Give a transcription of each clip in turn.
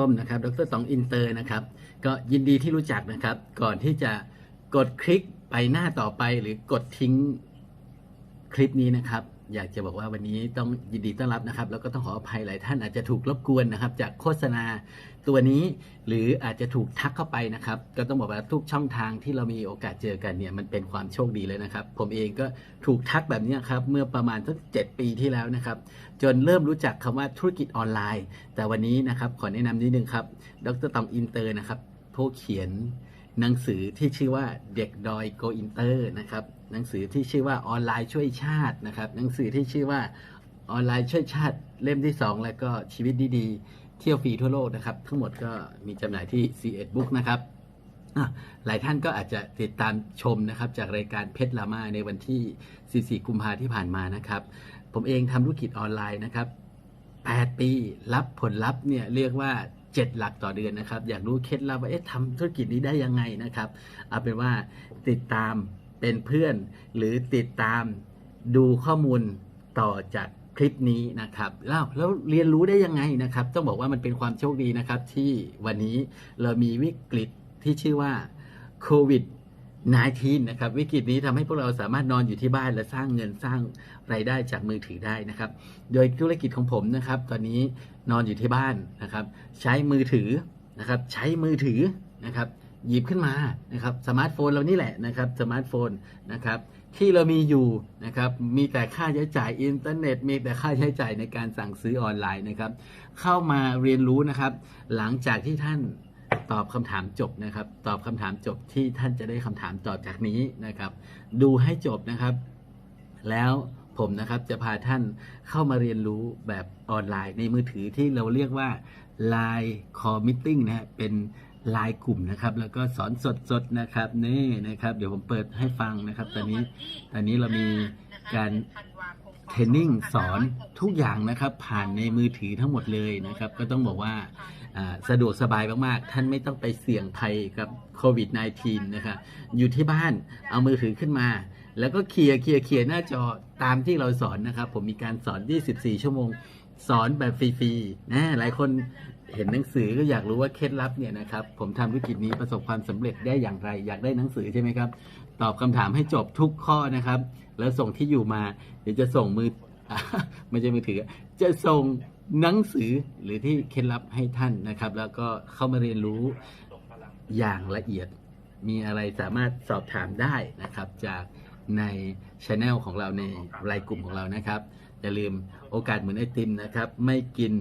ต้มนะครับ ดรตองอินเตอร์นะครับ ก็ยินดีที่รู้จักนะครับ ก่อนที่จะกดคลิกไปหน้าต่อไปหรือกดทิ้งคลิปนี้นะครับ อยากจะบอกว่าวันนี้ต้องยินดีต้อนรับนะครับ แล้วก็ต้องขออภัยหลายท่านอาจจะถูกรบกวนนะครับ จากโฆษณาตัวนี้ หรืออาจจะถูกทักเข้าไปนะครับ ก็ต้องบอกว่าทุกช่องทางที่เรามีโอกาสเจอกันเนี่ยมันเป็นความโชคดีเลยนะครับ ผมเองก็ถูกทักแบบนี้ครับเมื่อประมาณสักเจ็ดปีที่แล้วนะครับ จนเริ่มรู้จักคำว่าธุรกิจออนไลน์ แต่วันนี้นะครับขอแนะนำนิดนึงครับ ดรตองอินเตอร์นะครับผู้เขียน หนังสือที่ชื่อว่าเด็กดอยโกอินเตอร์นะครับหนังสือที่ชื่อว่าออนไลน์ช่วยชาตินะครับ หนังสือที่ชื่อว่าออนไลน์ช่วยชาติเล่มที่ 2 แล้วก็ชีวิตดีๆ เที่ยวฟรีทั่วโลกนะครับ ทั้งหมดก็มีจำหน่ายที่ c 1 Book นะครับหลายท่านก็อาจจะติดตามชมนะครับ จากรายการเพชรลามาในวันที่4กุมภาที่ผ่านมานะครับ ผมเองทำธุรกิจออนไลน์นะครับ 8 ปีรับผลลัพธ์เนี่ยเรียกว่า 7 หลักต่อเดือนนะครับ อยากรู้เคล็ดลับว่าเอ๊ะทำธุรกิจนี้ได้ยังไงนะครับ เอาเป็นว่าติดตามเป็นเพื่อน หรือติดตามดูข้อมูลต่อจากคลิปนี้นะครับแล้วแล้วเรียนรู้ได้ยังไงนะครับ ต้องบอกว่ามันเป็นความโชคดีนะครับที่วันนี้เรามีวิกฤตที่ชื่อว่าโควิด 19นะครับวิกฤตนี้ทำให้พวกเราสามารถนอนอยู่ที่บ้านและสร้างเงินสร้างรายได้จากมือถือได้นะครับ โดยธุรกิจของผมนะครับ ตอนนี้นอนอยู่ที่บ้านนะครับ ใช้มือถือนะครับ ใช้มือถือนะครับ หยิบขึ้นมานะครับสมาร์ทโฟนเรานี่แหละนะครับสมาร์ทโฟนนะครับที่เรามีอยู่นะครับมีแต่ค่าใช้จ่ายอินเทอร์เน็ต มีแต่ค่าใช้จ่ายในการสั่งซื้อออนไลน์นะครับ เข้ามาเรียนรู้นะครับ หลังจากที่ท่าน ตอบคำถามจบนะครับ ตอบคำถามจบที่ท่านจะได้คำถามต่อจากนี้นะครับ ดูให้จบนะครับ แล้วผมนะครับจะพาท่านเข้ามาเรียนรู้แบบออนไลน์ในมือถือที่เราเรียกว่า Line Call Meeting นะฮะเป็นไลน์กลุ่มนะครับ แล้วก็สอนสดๆนะครับนี่นะครับ เดี๋ยวผมเปิดให้ฟังนะครับ ตอนนี้ตอนนี้เรามีการ เทรนนิ่งสอนทุกอย่างนะครับ ผ่านในมือถือทั้งหมดเลยนะครับ ก็ต้องบอกว่าสะดวกสบายมากๆ ท่านไม่ต้องไปเสี่ยงภัยกับโควิด -19 นะครับอยู่ที่บ้านเอามือถือขึ้นมา แล้วก็เคลียร์เคลียร์เคลียร์หน้าจอตามที่เราสอนนะครับ ผมมีการสอน 24 ชั่วโมงสอนแบบฟรีๆนะหลายคน เห็นหนังสือก็อยากรู้ว่าเคล็ดลับเนี่ยนะครับ ผมทำธุรกิจนี้ประสบความสำเร็จได้อย่างไร อยากได้หนังสือใช่ไหมครับ ตอบคำถามให้จบทุกข้อนะครับ แล้วส่งที่อยู่มาเดี๋ยวจะส่งมือไม่ใช่มือถือ จะส่งหนังสือหรือที่เคล็ดลับให้ท่านนะครับ แล้วก็เข้ามาเรียนรู้อย่างละเอียดมีอะไรสามารถสอบถามได้นะครับ จากในช anel ของเราในรายกลุ่มของเรานะครับ อย่าลืมโอกาสเหมือนไอติมนะครับ ไม่กิน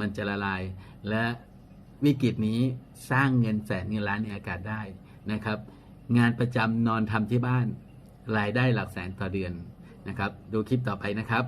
มันจะละลาย และวิกฤตนี้สร้างเงินแสนเงินล้านในอากาศได้นะครับ งานประจำนอนทำที่บ้าน รายได้หลักแสนต่อเดือนนะครับ ดูคลิปต่อไปนะครับ